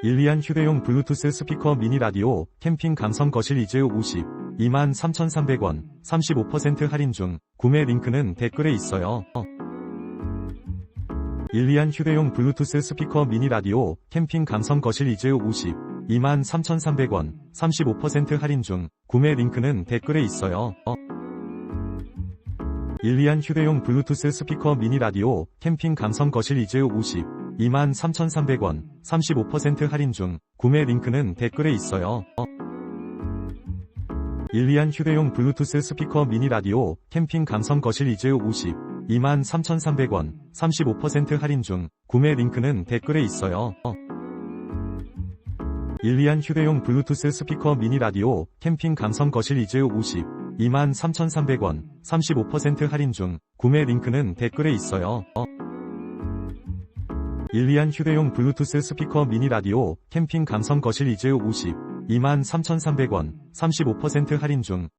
일리안 휴대용 블루투스 스피커 미니 라디오 캠핑 감성 거실 이즈 50 23,300원 35% 할인 중 구매 링크는 댓글에 있어요. 어. 일리안 휴대용 블루투스 스피커 미니 라디오 캠핑 감성 거실 이즈 50 23,300원 35% 할인 중 구매 링크는 댓글에 있어요. 어. 일리안 휴대용 블루투스 스피커 미니 라디오 캠핑 감성 거실 이즈 50 23,300원 35% 할인 중 구매 링크는 댓글에 있어요. 어. 일리안 휴대용 블루투스 스피커 미니 라디오 캠핑 감성 거실 이즈 50 23,300원 35% 할인 중 구매 링크는 댓글에 있어요. 어. 일리안 휴대용 블루투스 스피커 미니 라디오 캠핑 감성 거실 이즈 50 23,300원 35% 할인 중 구매 링크는 댓글에 있어요. 어. 일리안 휴대용 블루투스 스피커 미니 라디오 캠핑 감성 거실 이즈 50 23,300원 35% 할인 중